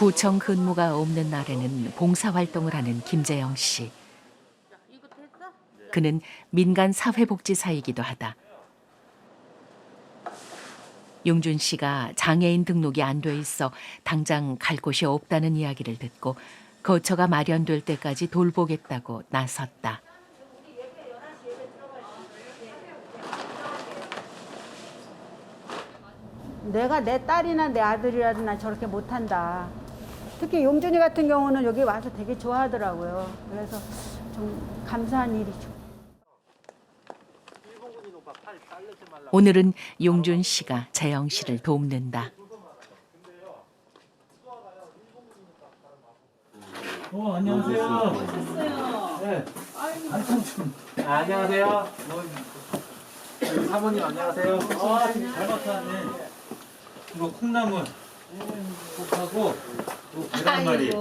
구청 근무가 없는 날에는 봉사활동을 하는 김재영 씨. 그는 민간 사회복지사이기도 하다. 용준 씨가 장애인 등록이 안 돼 있어 당장 갈 곳이 없다는 이야기를 듣고 거처가 마련될 때까지 돌보겠다고 나섰다. 내가 내 딸이나 내 아들이라도 저렇게 못한다. 특히 용준이 같은 경우는 여기 와서 되게 좋아하더라고요. 그래서 좀 감사한 일이죠. 오늘은 용준 씨가 재영 씨를 돕는다. 어, 안녕하세요. 네. 아이고, 좀. 아, 안녕하세요. 사모님 안녕하세요. 아, 잘 맡았네. 이거 콩나물. 콩하고, 또 계란말이.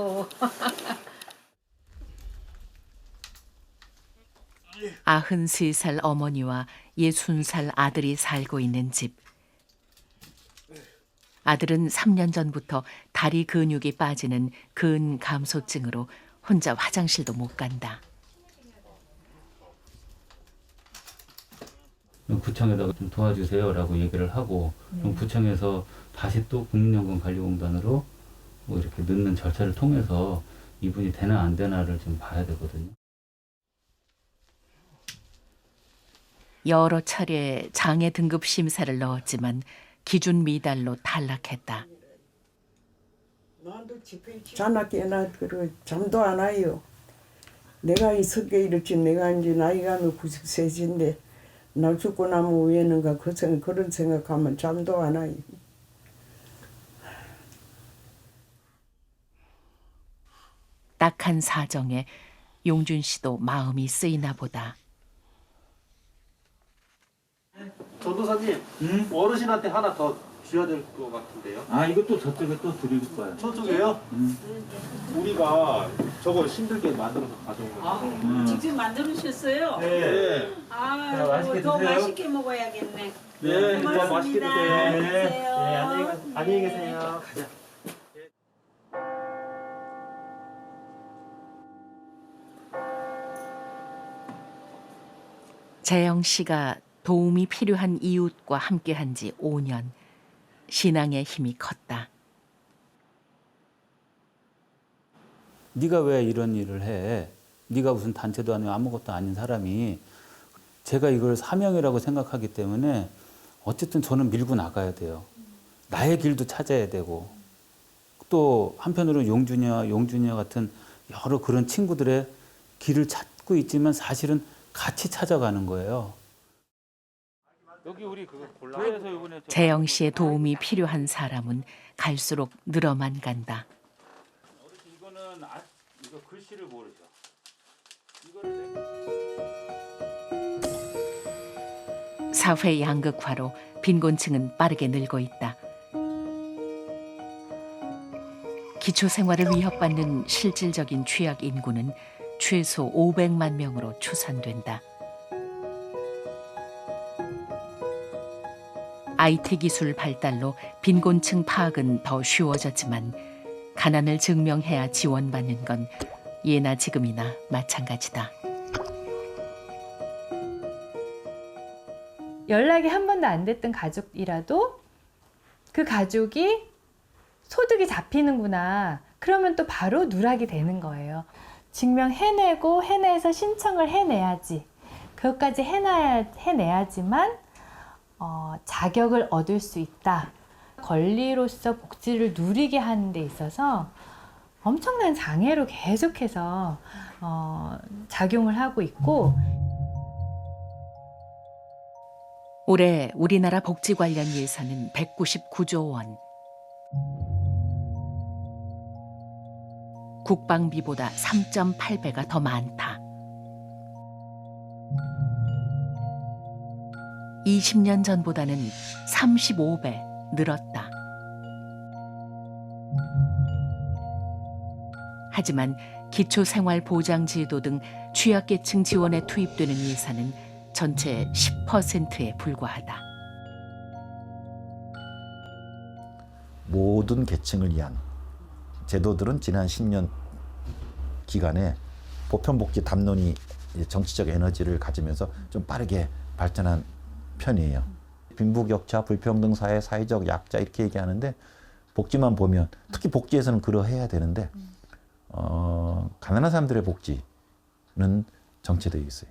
아흔 세 살 어머니와 예순 살 아들이 살고 있는 집. 아들은 3년 전부터 다리 근육이 빠지는 근 감소증으로 혼자 화장실도 못 간다. 구청에다가 좀 도와주세요라고 얘기를 하고 그럼 구청에서 다시 또 국민연금 관리공단으로 뭐 이렇게 넣는 절차를 통해서 이분이 되나 안 되나를 좀 봐야 되거든요. 여러 차례 장애 등급 심사를 넣었지만 기준 미달로 탈락했다. 자나깨나 그러 잠도 안 와요. 내가 있을게 이렇지 내가 이제 나이가 뭐 93인데 날 죽고 나면 후에는가 그 생각 그런 생각하면 잠도 안 와요. 딱한 사정에 용준 씨도 마음이 쓰이나 보다. 전도사님, 응? 어르신한테 하나 더 줘야 될 것 같은데요. 아 이것도 저쪽에 또 드릴 거야. 저쪽에요? 우리가 저거 힘들게 만들어서 가져온 거예요. 음. 직접 만들으셨어요? 네. 아, 자, 맛있게 더 드세요. 맛있게 먹어야겠네. 네, 진짜 고맙습니다. 맛있게 드세요. 안녕히 네, 계세요. 안녕히, 가, 안녕히 계세요. 가자. 재영 씨가 도움이 필요한 이웃과 함께한 지 5년. 신앙의 힘이 컸다. 네가 왜 이런 일을 해? 네가 무슨 단체도 아니고 아무것도 아닌 사람이 제가 이걸 사명이라고 생각하기 때문에 어쨌든 저는 밀고 나가야 돼요. 나의 길도 찾아야 되고 또 한편으로 용준이와 용준이와 같은 여러 그런 친구들의 길을 찾고 있지만 사실은 같이 찾아가는 거예요. 재영 씨의 도움이 필요한 사람은 갈수록 늘어만 간다. 이거는 아, 이거 글씨를 모르죠. 이거를 내가- 사회 양극화로 빈곤층은 빠르게 늘고 있다. 기초 생활을 위협받는 실질적인 취약 인구는 최소 500만 명으로 추산된다. IT 기술 발달로 빈곤층 파악은 더 쉬워졌지만 가난을 증명해야 지원받는 건 예나 지금이나 마찬가지다. 연락이 한 번도 안 됐던 가족이라도 그 가족이 소득이 잡히는구나. 그러면 또 바로 누락이 되는 거예요. 증명해내고 해내서 신청을 해내야지. 그것까지 해놔야, 해내야지만 어, 자격을 얻을 수 있다. 권리로서 복지를 누리게 하는 데 있어서 엄청난 장애로 계속해서 어, 작용을 하고 있고 올해 우리나라 복지 관련 예산은 199조 원. 국방비보다 3.8배가 더 많다. 20년 전보다는 35배 늘었다. 하지만 기초생활보장제도 등 취약계층 지원에 투입되는 예산은 전체 10%에 불과하다. 모든 계층을 위한 제도들은 지난 10년 기간에 보편복지 담론이 정치적 에너지를 가지면서 좀 빠르게 발전한 편이에요. 빈부격차, 불평등 사회, 사회적 약자 이렇게 얘기하는데 복지만 보면 특히 복지에서는 그러해야 되는데 어, 가난한 사람들의 복지는 정체되어 있어요.